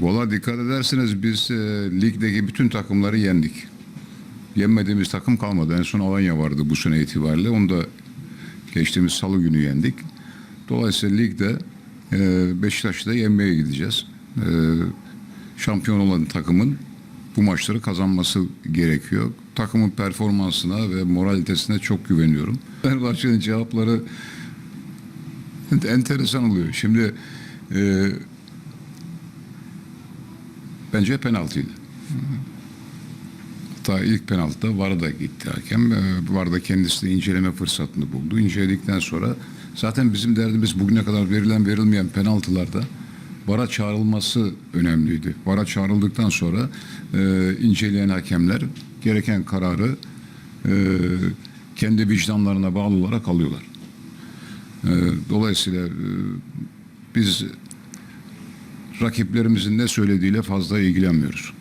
Valla dikkat ederseniz biz e, ligdeki bütün takımları yendik. Yenmediğimiz takım kalmadı. En son Alanya vardı bu sene itibariyle. Onu da geçtiğimiz salı günü yendik. Dolayısıyla ligde e, Beşiktaş'ı da yenmeye gideceğiz. E, şampiyon olan takımın bu maçları kazanması gerekiyor. Takımın performansına ve moralitesine çok güveniyorum. Fenerbahçe'nin cevapları enteresan oluyor. Şimdi e, bence penaltıydı. Hatta ilk penaltıda VAR'a da gitti hakem. E, VAR da kendisi de inceleme fırsatını buldu. İnceledikten sonra zaten bizim derdimiz bugüne kadar verilen verilmeyen penaltılarda VAR'a çağrılması önemliydi. VAR'a çağrıldıktan sonra e, inceleyen hakemler gereken kararı e, kendi vicdanlarına bağlı olarak alıyorlar. E, dolayısıyla e, biz rakiplerimizin ne söylediğiyle fazla ilgilenmiyoruz.